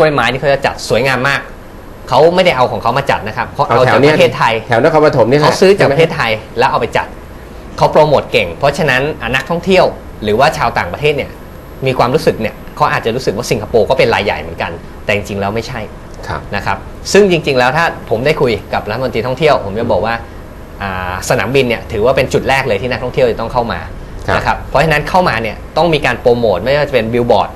กล้วยไม้ที่เขาจะจัดสวยงามมาก เขาไม่ได้เอาของเขามาจัดนะครับเขาเอาแถจากวเนี้ปยระเทศไทยแถวนครปฐมนี่แหละเขาซื้อจากใช่ปไหมระเทศไทยแล้วเอาไปจัดเขาโปรโมทเก่ง เพราะฉะนั้นอะนักท่องเที่ยว หรือว่าชาวต่างประเทศเนี่ยมีความรู้สึกเนี่ยเขาอาจจะรู้สึกว่าสิงคโปร์ก็เป็นรายใหญ่เหมือนกัน แต่จริงๆแล้วไม่ใช่ครับนะครับซึ่งจริง ๆ แล้วถ้าผมได้คุยกับรัฐมนตรีท่องเที่ยว ผมจะบอกว่าอ่าสนามบินเนี่ยถือว่าเป็นจุดแรกเลยที่นักท่องเที่ยวจะต้องเข้ามาครับนะครับเพราะฉะนั้นเข้ามาเนี่ยต้องมีการโปรโมทไม่ว่าจะเป็นบิลบอร์ด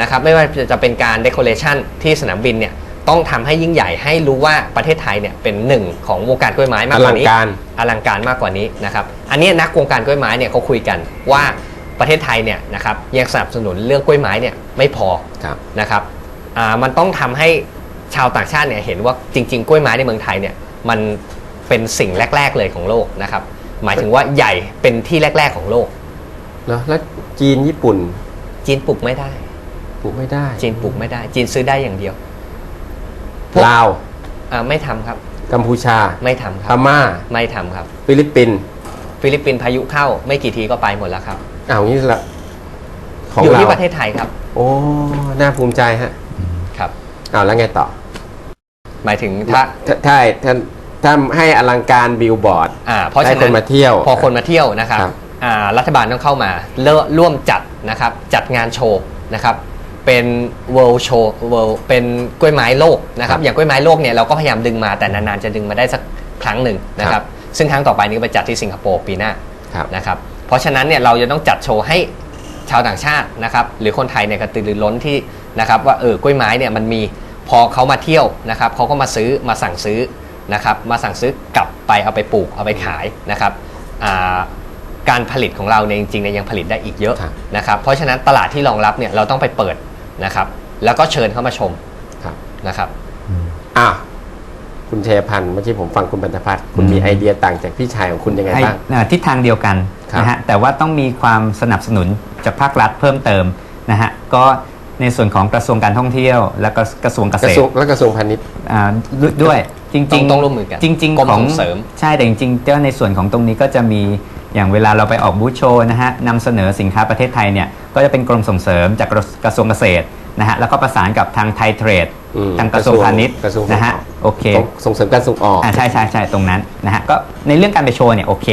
นะครับไม่ว่าจะเป็นการเด o อเรชันที่สนามบินเนี่ยต้องทำให้ยิ่งใหญ่ให้รู้ว่าประเทศไทยเนี่ยเป็นหนึ่งของวงการกล้วยไม้มากอกว่าลังนี้การอลังการมากกว่านี้นะครับอันนี้นักวงการกล้วยไม้เนี่ยเขาคุยกันว่าประเทศไทยเนี่ยนะครับยังสนับสนุนเรื่องกล้วยไม้เนี่ยไม่พอครับนะครับอ่ามันต้องทำให้ชาวต่างชาติเนี่ยเห็นว่าจริง ๆ กล้วยไม้ในเมืองไทยเนี่ยมันเป็นสิ่งแรก ๆ เลยของโลกนะครับหมายถึงว่าใหญ่เป็นที่แรก ๆ ของโลกแล้วแล้วจีนญี่ปุ่น จีนปลูกไม่ได้ ปลูกไม่ได้ จีนปลูกไม่ได้ จีนซื้อได้อย่างเดียวพวกลาวอ่าไม่ทำครับ กัมพูชาไม่ทำคพรับม่า ไม่ทำครับ ฟิลิปปินส์ฟิลิปปินส์พายุเข้าไม่กี่ทีก็ไปหมดแล้วครับ อ้าวงี้ละของอยู่เราที่ประเทศไทยครับโอ้น่าภูมิใจฮะครับ อ้าวแล้วไงต่อ หมายถึงถ้าถ้าถ้าถ้าถ้าให้อลังการบิลบอร์ด อ่าเพราะให้ฉะคนั้นนมาเที่ยวพอคนมาเที่ยวนะครับครับ อ่ารัฐบาลต้องเข้ามาเริ่มร่วมจัดนะครับ จัดงานโชว์นะครับ เป็น world show world เป็นกล้วยไม้โลกนะครับอย่างกล้วยไม้โลกเนี่ยเราก็พยายามดึงมาแต่นานๆจะดึงมาได้สักครั้งหนึ่งนะครับซึ่งครั้งต่อไปนี้ก็ไปจัดที่สิงคโปร์ปีหน้าครับนะครับเพราะฉะนั้นเนี่ยเราจะต้องจัดโชว์ให้ชาวต่างชาตินะครับหรือคนไทยเนี่ยกระตือรือร้นที่นะครับว่าเออกล้วยไม้เนี่ยมันมีพอเขามาเที่ยวนะครับเขาก็มาซื้อมาสั่งซื้อนะครับมาสั่งซื้อกลับไปเอาไปปลูกเอาไปขายนะครับอ่าการผลิตของเราเนี่ยจริงๆเนี่ยยังผลิตได้อีกเยอะครับนะครับเพราะฉะนั้นตลาดที่รองรับเนี่ยเราต้องไปเปิด นะครับ แล้วก็เชิญเข้ามาชมครับนะครับอะคุณเชยพันธ์เมื่อกี้ผมฟังคุณบรรทพัฒน์คุณมีไอเดียต่างจากพี่ชายของคุณยังไงไอ้บ้างอ่าทิศทางเดียวกันครับนะฮะแต่ว่าต้องมีความสนับสนุนจากภาครัฐเพิ่มเติมนะฮะก็ในส่วนของกระทรวงการท่องเที่ยว และก็กระทรวงเกกษระตทรวงรและกระทรวงพาณิชย์อ่าด้วยด้วยจริงต้องต้องร่วมมือกันจริงกรมๆของส่งเสริมใช่แต่จริงๆก็ในส่วนของตรงนี้ก็จะมีอย่างเวลาเราไปออกบูธโชว์นะฮะนำเสนอสินค้าประเทศไทยเนี่ยก็จะเป็นกรมส่งเสริมจากกระกระทรวงเกษตร นะฮะแล้วก็ประสานกับทางไทยเทรดอืมทางกระทรวงพาณิชย์กระทรวงนะฮะส่งออกโอเค ส่งส่งเสริมการส่งออก อ่าใช่ใช่ใช่ตรงนั้นนะฮะก็ในเรื่องการไปโชว์เนี่ยโอเค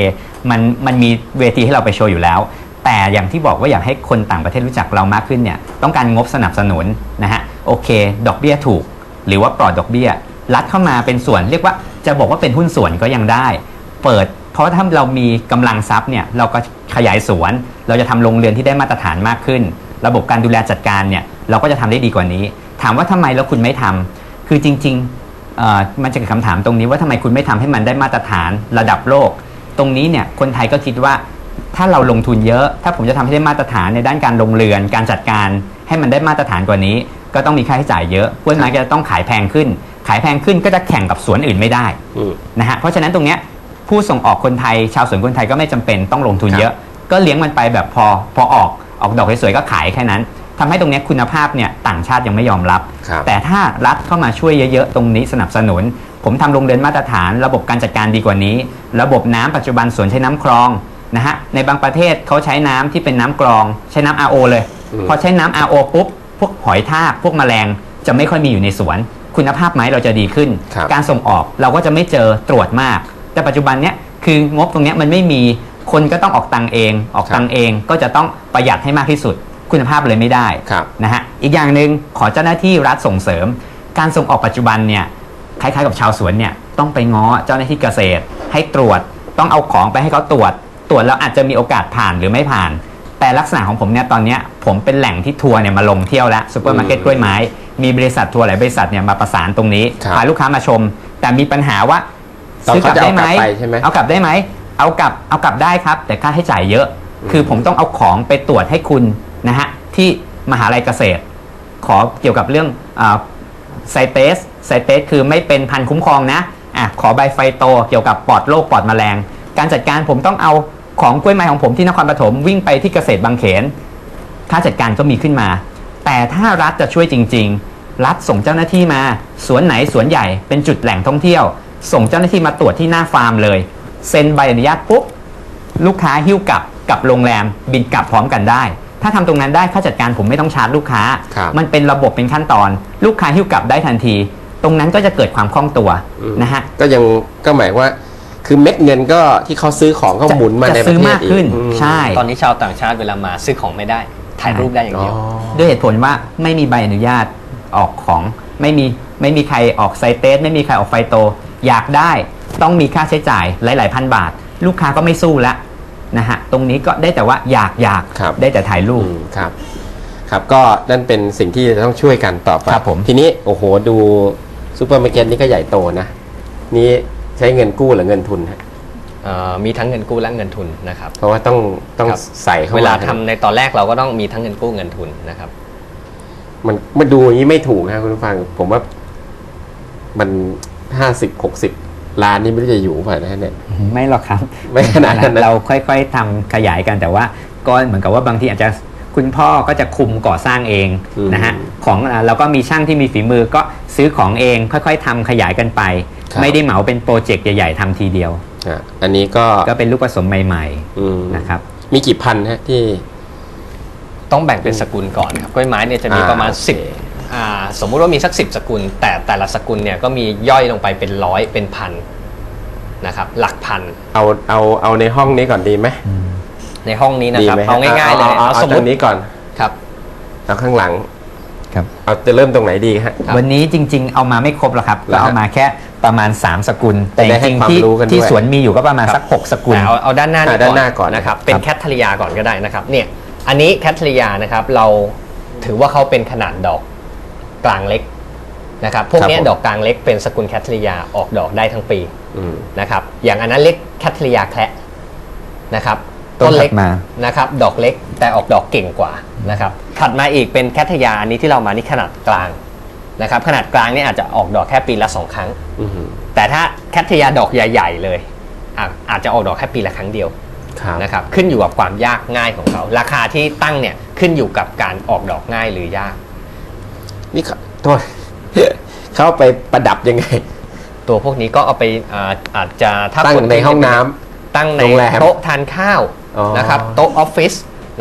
มันมันมีเวทีให้เราไปโชว์อยู่แล้ว แต่อย่างที่บอกว่าอยากให้คนต่างประเทศรู้จักเรามากขึ้นเนี่ยต้องการงบสนับสนุนนะฮะโอเค ดอกเบี้ยถูก หรือว่าปลอดดอกเบี้ย รัฐเข้ามาเป็นส่วนเรียกว่าจะบอกว่าเป็นหุ้นส่วนก็ยังได้ เปิด เพราะถ้าเรามีกำลังทรัพย์เนี่ยเราก็ขยายสวน เราจะทำโรงเรือนที่ได้มาตรฐานมากขึ้น ระบบการดูแลจัดการเนี่ยเราก็จะทำได้ดีกว่านี้ ถามว่าทำไมแล้วคุณไม่ทำคือจริงๆเอ่อมันจะเกิดคำถามตรงนี้ว่าทำไมคุณไม่ทำให้มันได้มาตรฐานระดับโลก ตรงนี้เนี่ยคนไทยก็คิดว่าถ้าเราลงทุนเยอะ ถ้าผมจะทำให้ได้มาตรฐานในด้านการลงเรือน การจัดการ ให้มันได้มาตรฐานกว่านี้ ก็ต้องมีค่าใช้จ่ายเยอะกล้วยไม้ก็จะต้องขายแพงขึ้น ขายแพงขึ้นก็จะแข่งกับสวนอื่นไม่ได้อืมนะฮะเพราะฉะนั้นตรงเนี้ยผู้ส่งออกคนไทย ชาวสวนคนไทยก็ไม่จำเป็นต้องลงทุนครับเยอะ ก็เลี้ยงมันไปแบบพอพอออก ออกดอกสวยๆก็ขายแค่นั้นทำให้ตรงเนี้ยคุณภาพเนี่ยต่างชาติยังไม่ยอมรับครับ แต่ถ้ารัฐเข้ามาช่วยเยอะๆ ตรงนี้สนับสนุน ผมทำโรงเรือนมาตรฐาน ระบบการจัดการดีกว่านี้ ระบบน้ำปัจจุบันสวนใช้น้ำคลองนะฮะในบางประเทศเขาใช้น้ำที่เป็นน้ำกรอง ใช้น้ำ RO เลยอืมพอใช้น้ำ RO ปุ๊บพวกหอยทากพวกแมลงจะไม่ค่อยมีอยู่ในสวน คุณภาพไม้เราจะดีขึ้นครับการส่งออกเราก็จะไม่เจอตรวจมาก แต่ปัจจุบันเนี้ยคืองบตรงเนี้ยมันไม่มี คนก็ต้องออกตังค์เองออกตังค์เองก็จะต้องประหยัดให้มากที่สุดคุณภาพเลยไม่ได้ครับนะฮะอีกอย่างหนึ่งขอเจ้าหน้าที่รัฐส่งเสริม การส่งออกปัจจุบันเนี่ยคล้ายๆกับชาวสวนเนี่ยต้องไปง้อเจ้าหน้าที่เกษตร ให้ตรวจต้องเอาของไปให้เขาตรวจ ตรวจแล้วอาจจะมีโอกาสผ่านหรือไม่ผ่าน แต่ลักษณะของผมเนี่ยตอนเนี้ยผมเป็นแหล่งที่ทัวร์เนี่ยมาลงเที่ยวแล้วซูเปอร์มาร์เก็ตอืมกล้วยไม้ มีบริษัททัวร์หลายบริษัทเนี่ยมาประสานตรงนี้ครับพาลูกค้ามาชม แต่มีปัญหาว่าตอนซื้อกลับเขาจะได้เอาไหมกลับไปใช่ไหมเอากลับได้ไหม เอากลับเอากลับได้ครับ แต่ค่าใช้จ่ายเยอะ คือผมต้องเอาของไปตรวจให้คุณนะฮะที่มหาลัยเกษตร ขอเกี่ยวกับเรื่องไซเตสไซเตสคือไม่เป็นพันคุ้มครองนะอะขอใบไฟโตเกี่ยวกับปลอดโรคปลอดแมลง การจัดการผมต้องเอาของกล้วยไม้ของผมที่นครปฐมวิ่งไปที่เกษตรบางเขน ค่าจัดการก็มีขึ้นมา แต่ถ้ารัฐจะช่วยจริง ๆ รัฐส่งเจ้าหน้าที่มา สวนไหนสวนใหญ่เป็นจุดแหล่งท่องเที่ยว ส่งเจ้าหน้าที่มาตรวจที่หน้าฟาร์มเลย เซ็นใบอนุญาตปุ๊บลูกค้าหิ้วกลับกับโรงแรมบินกลับพร้อมกันได้ ถ้าทำตรงนั้นได้ค่าจัดการผมไม่ต้องชาร์จลูกค้าครับมันเป็นระบบเป็นขั้นตอน ลูกค้าหิ้วกลับได้ทันที ตรงนั้นก็จะเกิดความคล่องตัวอืมนะฮะก็ยังก็หมายว่าคือเม็ดเงินก็ที่เขาซื้อของก็จะหมุนมาจะในประซื้อเทศมากอีขึ้นอืมใช่ตอนนี้ชาวต่างชาติเวลามาซื้อของไม่ได้ถ่ายรูปได้อย่างอ๋อเดียวด้วยเหตุผลว่าไม่มีใบอนุญาตออกของไม่มีไม่มีใครออกไซเตสไม่มีใครออกไฟโต อยากได้ ต้องมีค่าใช้จ่ายหลาย ๆ พันบาท ลูกค้าก็ไม่สู้แล้วนะฮะตรงนี้ก็ได้แต่ว่าอยากอยากครับได้แต่ถ่ายรูป อืมครับครับก็นั่นเป็นสิ่งที่จะต้องช่วยกันต่อไปครับผม ทีนี้โอ้โหดูซูเปอร์มาร์เก็ตนี่ก็ใหญ่โตนะ นี่ใช้เงินกู้หรือเงินทุนฮะเอ่อมีทั้งเงินกู้และเงินทุนนะครับ เพราะว่าต้องต้องครับ ใส่เข้ามาเวลาทำในตอนแรกเราก็ต้องมีทั้งเงินกู้เงินทุนนะครับ มันมาดูอย่างนี้ไม่ถูกนะคุณผู้ฟัง ผมว่ามันห้าสิบหกสิบ ล้านนี่ไม่รู้จะอยู่เปล่านะเนี่ย ไม่หรอกครับไม่ขนาดนั้นนะ เราค่อยๆทำขยายกันแต่ว่าก็เหมือนกับว่าบางทีอาจจะคุณพ่อก็จะคุมก่อสร้างเองอืมนะฮะของอ่าเราก็มีช่างที่มีฝีมือก็ซื้อของเองค่อยๆทำขยายกันไป ครับ ไม่ได้เหมาเป็นโปรเจกต์ใหญ่ๆทำทีเดียว อะอันนี้ก็ก็เป็นลูกผสมใหม่อืมๆนะครับ มีกี่พันฮะที่ ต้องแบ่งเป็นสกุลก่อนครับกล้วยไม้เนี่ยจะมีอ่าประมาณโอเค10อ่า สมมุติว่ามีสัก10สกุล แต่แต่ละสกุลเนี่ยก็มีย่อยลงไปเป็นร้อยเป็นพันนะครับ หลักพันเอาเอาเอาในห้องนี้ก่อนดีไหมในห้องนี้นะดีครับไหมฮะเอาง่ายๆเลยเอาเอาเอาสมมตรติงนี้ก่อนครับเอาข้างหลังครับเอาจะเริ่มตรงไหนดีฮะครับวันนี้จริง ๆ เอามาไม่ครบหรอกครับเหรก็อฮะเอามาแค่ประมาณ 3 สกุล แต่ได้จให้ริงความๆที่รู้กันด้วยที่สวนมีอยู่ก็ประมาณครับสัก 6 สกุลแต่เอาเอาด้านหน้าอ่านี้ด้านหน้าก่อนนะครับครับเป็นแคทเทริยาก่อนก็ได้นะครับเนี่ยอันนี้แคทเทริยานะครับเราถือว่าเขาเป็นขนาดดอก กลางเล็กนะครับพวกเนี้ยครับผมดอกกลางเล็กเป็นสกุลแคทเทริยาออกดอกได้ทั้งปีอืมนะครับอย่างอันนั้นเล็กแคทเทริยาแคระนะครับต้นเล็กถัดมานะครับดอกเล็กแต่ออกดอกเก่งกว่านะครับถัดมาอีกเป็นแคทเทริยาอันนี้ที่เรามานี่ขนาดกลางนะครับขนาดกลางเนี่ยอาจจะออกดอกแค่ปีละสองครั้งอืมแต่ถ้าแคทเทริยาดอกใหญ่ ๆ เลยอะอาจจะออกดอกแค่ปีละครั้งเดียวครับนะครับขึ้นอยู่กับความยากง่ายของเขา ราคาที่ตั้งเนี่ยขึ้นอยู่กับการออกดอกง่ายหรือยาก นี่เขาโทษเขาเอาไปประดับยังไง ตัวพวกนี้ก็เอาไปอ่าอาจจะถ้าตั้งคนในที่ห้องน้ำ ตั้งในโรงแรมโต๊ะทานข้าวอ๋อ นะครับโต๊ะออฟฟิศ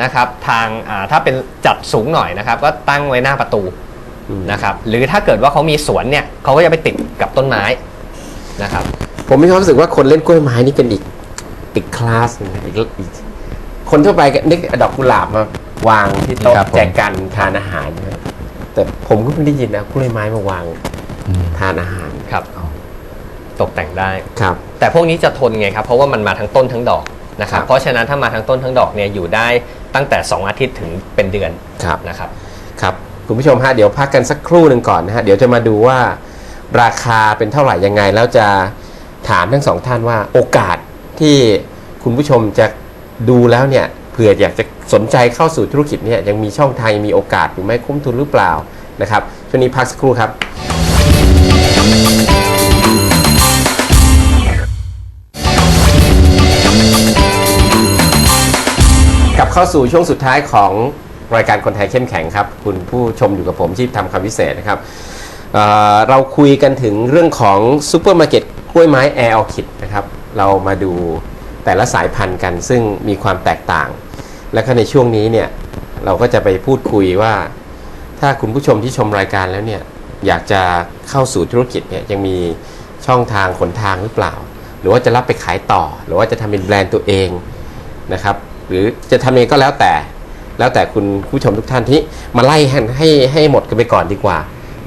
นะครับทางอ่าถ้าเป็นจัดสูงหน่อยนะครับ ก็ตั้งไว้หน้าประตูอืมนะครับหรือถ้าเกิดว่าเขามีสวนเนี่ยเขาก็จะไปติดกับต้นไม้นะครับ ผมมีความรู้สึกว่าคนเล่นกล้วยไม้นี่เป็นอีกอีกคลาสหนึงนะอีกอีกคนทั่วไปก็นึกดอกกุหลาบมาวางที่โต๊ะครับผม แจกกันทานอาหารนะ แต่ผมก็ไม่ได้ยินนะกล้วยไม้มาวางทานอาหารครับตกแต่งได้ครับ แต่พวกนี้จะทนไงครับ เพราะว่ามันมาทั้งต้นทั้งดอกนะครับครับ เพราะฉะนั้นถ้ามาทั้งต้นทั้งดอกเนี่ยอยู่ได้ตั้งแต่ 2 อาทิตย์ถึงเป็นเดือนครับนะครับครับคุณผู้ชมฮะเดี๋ยวพักกันสักครู่หนึ่งก่อนนะฮะเดี๋ยวจะมาดูว่าราคาเป็นเท่าไหร่ยังไง แล้วจะถามทั้งสองท่านว่าโอกาสที่คุณผู้ชมจะดูแล้วเนี่ยเผื่ออยากจะสนใจเข้าสู่ธุรกิจเนี่ยยังมีช่องทางยังมีโอกาสอยู่ไหมคุ้มทุนหรือเปล่านะครับช่วงนี้พักสักครู่ครับ กลับเข้าสู่ช่วงสุดท้ายของรายการคนไทยเข้มแข็งครับ คุณผู้ชมอยู่กับผมที่ทำคำพิเศษนะครับเเราคุยกันถึงเรื่องของซูเปอร์มาร์เก็ตกล้วยไม้แอร์ออคิดนะครับเรามาดูแต่ละสายพันธุ์กันซึ่งมีความแตกต่าง และก็ในช่วงนี้เนี่ยเราก็จะไปพูดคุยว่า ถ้าคุณผู้ชมที่ชมรายการแล้วเนี่ยอยากจะเข้าสู่ธุรกิจเนี่ยยังมีช่องทางขนทางหรือเปล่า หรือว่าจะรับไปขายต่อ หรือว่าจะทำเป็นแบรนด์ตัวเองนะครับ หรือจะทำเองก็แล้วแต่ แล้วแต่คุณผู้ชมทุกท่านที่มาไล่ให้ให้ให้หมดกันไปก่อนดีกว่า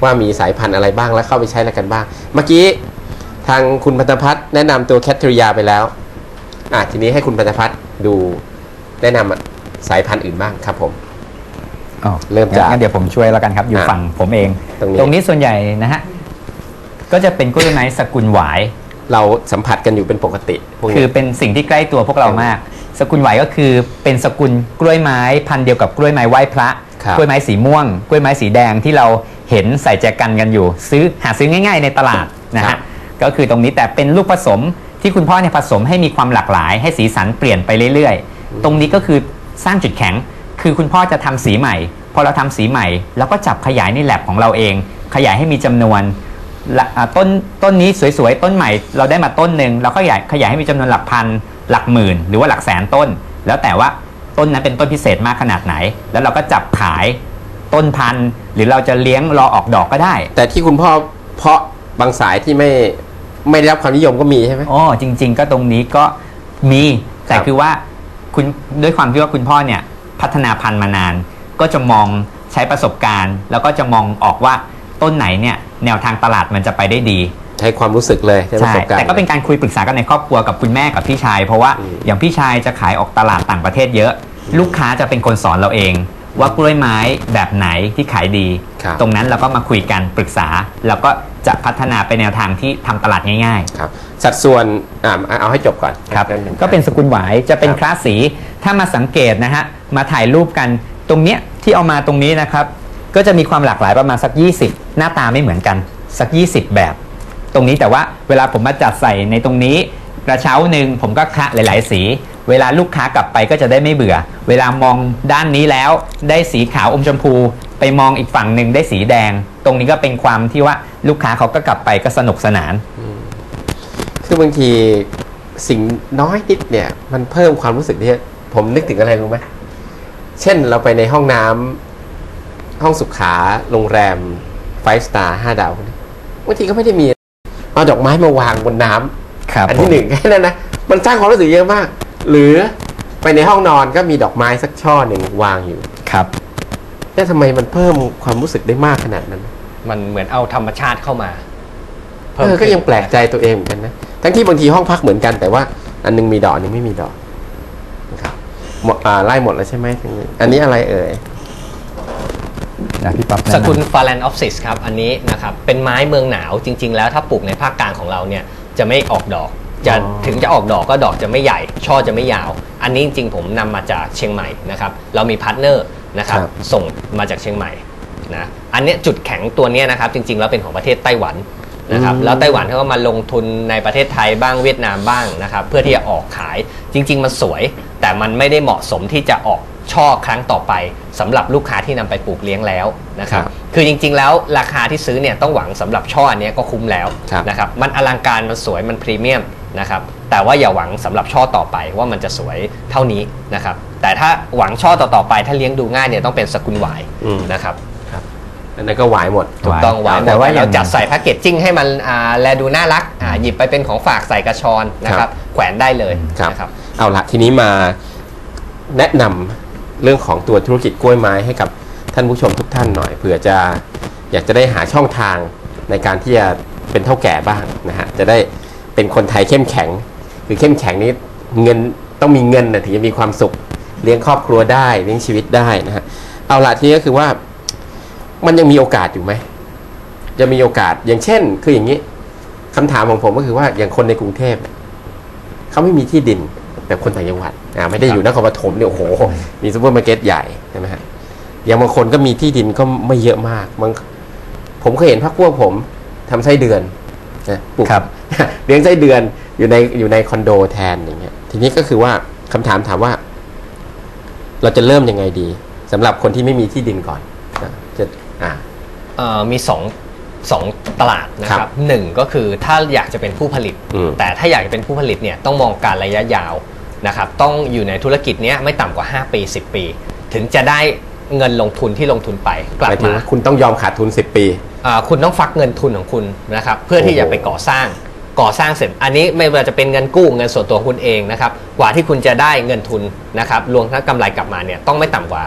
ว่ามีสายพันธุ์อะไรบ้างแล้วเข้าไปใช้อะไรกันบ้าง เมื่อกี้ทางคุณพันธพัฒน์แนะนำตัวแคทเทอริยาไปแล้วอะทีนี้ให้คุณพันธพัฒน์ดูแนะนำ สายพันธุ์อื่นบ้างครับผม อ๋อเริ่มจากงั้นเดี๋ยวผมช่วยแล้วกันครับ อยู่อะฝั่งผมเอง ตรงนี้ ตรงนี้ส่วนใหญ่นะฮะ ก็จะเป็นกล้วยไม้สกุลหวาย เราสัมผัสกันอยู่เป็นปกติพวกคืนี้ อเป็นสิ่งที่ใกล้ตัวพวกเรามาก สกุลไหวก็คือเป็นสกุลกล้วยไม้พันธุ์เดียวกับกล้วยไม้ไหว้พระ ครับ กล้วยไม้สีม่วง กล้วยไม้สีแดงที่เราเห็นใส่แจกันกันอยู่ ซื้อหาซื้อง่าย ๆ ในตลาดนะครัฮะบก็คือตรงนี้แต่เป็นลูกผสมที่คุณพ่อเนี่ยผสมให้มีความหลากหลาย ให้สีสันเปลี่ยนไปเรื่อยๆ ตรงนี้ก็คือ สร้างจุดแข็ง คือคุณพ่อจะทำสีใหม่ พอเราทำสีใหม่เราก็จับขยายในแลบของเราเอง ขยายให้มีจำนวนละอ่าต้นต้นนี้สวยๆ ต้นใหม่ เราได้มาต้นหนึ่งเราก็ขยายขยายให้มีจำนวนหลักพันหลักหมื่น หรือว่าหลักแสนต้น แล้วแต่ว่าต้นนั้นเป็นต้นพิเศษมากขนาดไหน แล้วเราก็จับขายต้นพันธุ์หรือเราจะเลี้ยงรอออกดอกก็ได้ แต่ที่คุณพ่อเพาะบางสายที่ไม่ไม่ได้รับความนิยมก็มีใช่ไหมอ๋อจริง ๆ ก็ตรงนี้ก็มีแต่ครับคือว่า คุณด้วยความที่ว่าคุณพ่อเนี่ยพัฒนาพันธุ์มานาน ก็จะมองใช้ประสบการณ์ แล้วก็จะมองออกว่าต้นไหนเนี่ยแนวทางตลาดมันจะไปได้ดี ใช้ความรู้สึกเลยใช้ประใช่สบการณ์แต่ก็เป็นการคุยปรึกษากันในครอบครัวกับคุณแม่กับพี่ชาย เพราะว่าอืมอย่างพี่ชายจะขายออกตลาดต่างประเทศเยอะ ลูกค้าจะเป็นคนสอนเราเอง ว่ากล้วยไม้แบบไหนที่ขายดี ครับตรงนั้นเราก็มาคุยกันปรึกษา แล้วก็จะพัฒนาไปแนวทางที่ทำตลาดง่ายๆครับ สัดส่วนอ่าเอาให้จบก่อนครับรื่องหนึ่งก็เป็นสกุลหวายจะเป็นครับคลาสสีถ้ามาสังเกตนะฮะมาถ่ายรูปกันตรงเนี้ยที่เอามาตรงนี้นะครับก็จะมีความหลากหลายประมาณสัก 20 หน้าตาไม่เหมือนกันสัก 20 แบบ ตรงนี้แต่ว่าเวลาผมมาจัดใส่ในตรงนี้กระเช้าหนึ่งผมก็คะหลาย ๆ สี เวลาลูกค้ากลับไปก็จะได้ไม่เบื่อ เวลามองด้านนี้แล้ว ได้สีขาวอมชมพู ไปมองอีกฝั่งหนึ่งได้สีแดง ตรงนี้ก็เป็นความที่ว่าลูกค้าเขาก็กลับไปก็สนุกสนาน คือบางทีสิ่งน้อยนิดเนี่ย มันเพิ่มความรู้สึกที่ผมนึกถึงอะไรรู้ไหมเช่นเราไปในห้องน้ำห้องสุขาโรงแรมไฟสตาร์ห้าดาวพวกนี้บางทีก็ไม่ได้มีเอาดอกไม้มาวางบนน้ำครับอันที่หนึ่งแค่นั้นนะมันสร้างความรู้สึกเยอะมาก หรือไปในห้องนอนก็มีดอกไม้สักช่อหนึ่งวางอยู่ครับแล้วทำไมมันเพิ่มความรู้สึกได้มากขนาดนั้น มันเหมือนเอาธรรมชาติเข้ามาเออก็ยังแปลกใจตัวเองเหมือนกันนะทั้งที่บางทีห้องพักเหมือนกันแต่ว่า อันหนึงมีดอกอันหนึงไม่มีดอกนะครับหมดอ่าไล่หมดแล้วใช่ไหมถึงอันนี้อะไรเอ่ยนะพี่ป๊อปแนะสนำกุลฟาแลนออฟซิสครับ อันนี้นะครับ เป็นไม้เมืองหนาวจริง ๆ แล้วถ้าปลูกในภาคกลางของเราเนี่ย จะไม่ออกดอก จะอ๋อถึงจะออกดอกก็ดอกจะไม่ใหญ่ ช่อจะไม่ยาว อันนี้จริงๆผมนำมาจากเชียงใหม่นะครับเรามีพาร์ทเนอร์นะครับครับส่งมาจากเชียงใหม่นะอันเนี้ยจุดแข็งตัวเนี้ยนะครับจริงๆแล้วเป็นของประเทศไต้หวันนะครับอืมแล้วไต้หวันเขาก็มาลงทุนในประเทศไทยบ้างเวียดนามบ้างนะครับเพื่อที่จะออกขายจริง ๆ มันสวย แต่มันไม่ได้เหมาะสมที่จะออกช่อครั้งต่อไปสำหรับลูกค้าที่นำไปปลูกเลี้ยงแล้วนะครับครับคือจริง ๆ แล้วราคาที่ซื้อเนี่ยต้องหวังสำหรับช่ออันเนี้ยก็คุ้มแล้วครับนะครับมันอลังการมันสวยมันพรีเมียม นะครับ แต่ว่าอย่าหวังสำหรับช่อต่อไปว่ามันจะสวยเท่านี้นะครับ แต่ถ้าหวังช่อต่อๆไป ถ้าเลี้ยงดูง่ายเนี่ยต้องเป็นสกุลหวายอืมนะครับอันนั้นก็หวายหมดถูกต้องหวายแต่ว่าเราอย่างจัดใส่แพ็กเกจจิ้งให้มันอ่าแลดูน่ารักอ่าหยิบไปเป็นของฝากใส่กระชอนนะคครัรับบแขวนได้เลยครับนะครับ เอาละทีนี้มาแนะนำเรื่องของตัวธุรกิจกล้วยไม้ให้กับท่านผู้ชมทุกท่านหน่อยเผื่อจะอยากจะได้หาช่องทางในการที่จะเป็นเท่าแก่บ้างนะฮะจะได้ เป็นคนไทยเข้มแข็ง คือเข้มแข็งนี้เงินต้องมีเงินนะถึงจะมีความสุขเลี้ยงครอบครัวได้เลี้ยงชีวิตได้นะฮะเอาละทีนี้ก็คือว่ามันยังมีโอกาสอยู่ไหมจะมีโอกาสอย่างเช่น คืออย่างนี้คำถามของผมก็คือว่าอย่างคนในกรุงเทพเขาไม่มีที่ดินแบบคนต่างจังหวัดอ่าไม่ได้อยู่นครปฐมเนี่ยโอ้โหมีซูเปอร์มาร์เก็ตใหญ่ใช่ไหมฮะอย่างบางคนก็มีที่ดินก็ไม่เยอะมากบางผมเคยเห็นพักพวกผมทำไส้เดือนนะปลูก เลี้ยงไส้เดือนอยู่ในอยู่ในคอนโดแทนอย่างเงี้ยทีนี้ก็คือว่าคำถามถามว่า เราจะเริ่มยังไงดีสำหรับคนที่ไม่มีที่ดินก่อนอะจะอ่าเอ่อมีสองสองตลาดนะคครัรับบหนึ่งก็คือถ้าอยากจะเป็นผู้ผลิตอืมแต่ถ้าอยากจะเป็นผู้ผลิตเนี่ยต้องมองการระยะยาวนะครับต้องอยู่ในธุรกิจเนี้ยไม่ต่ำกว่า 5 ปี 10 ปี ถึงจะได้เงินลงทุนที่ลงทุนไปกลัหบมายถึงมาว่าคุณต้องยอมขาดทุน 10 ปีอ่าคุณต้องฟักเงินทุนของคุณนะครับเพื่อที่โอ้โหจะไปก่อสร้าง ก่อสร้างเสร็จ อันนี้ไม่ว่าจะเป็นเงินกู้เงินส่วนตัวคุณเองนะครับ กว่าที่คุณจะได้เงินทุนนะครับ รวมทั้งกำไรกลับมาเนี่ยต้องไม่ต่ำกว่า